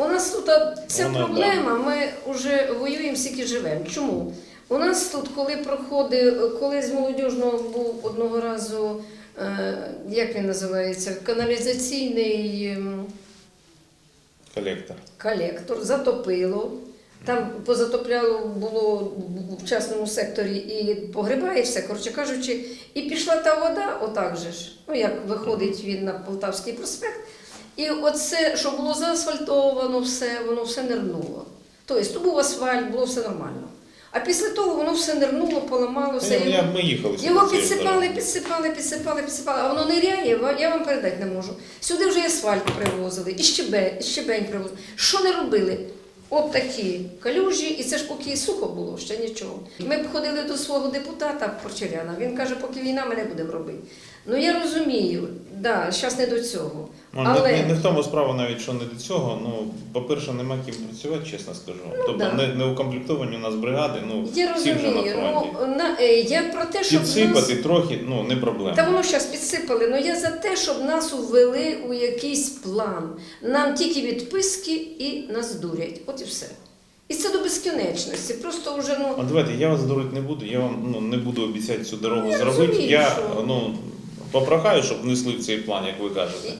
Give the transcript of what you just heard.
У нас тут ця Вона, проблема, ми вже воюємо, скільки живемо. Чому? У нас тут, коли проходив, коли з молодіжного був одного разу, е, як він називається, каналізаційний. ем, Колектор. колектор, затопило. Там позатопляло було в частному секторі і погрібає все, коротше кажучи, і пішла та вода, отак же ж, ну як виходить він на Полтавський проспект. І оце, що було заасфальтовано, все, воно все нирнуло. Тобто, то був асфальт, було все нормально. А після того воно все нирнуло, поламалося. Я, я, його- ми їхали його підсипали, підсипали, підсипали, підсипали, а воно ниряє, я вам передати не можу. Сюди вже і асфальт привозили, і щебень, і щебень привозили. Що не робили? От такі калюжі, і це ж поки сухо було, ще нічого. Ми б ходили до свого депутата Порчаряна, він каже, поки війна ми не будемо робити. Ну я розумію, да, зараз не до цього. Ну, Але не, не в тому справа навіть, що не до цього. Ну, по-перше, нема ким працювати, чесно скажу. тобто да. не, не укомплектовані у нас бригади, ну, я всі вже на ну, на, е, я про те, щоб нас... Підсипати трохи, ну, не проблема. Та воно зараз підсипали, але я за те, щоб нас увели у якийсь план. Нам тільки відписки і нас дурять. От і все. І це до безкінечності. Просто вже ну. А давайте, я вас дурити не буду, я вам ну, не буду обіцяти цю дорогу Я зробити. розумію, я що- ну, попрохаю, щоб внесли в цей план, як ви кажете.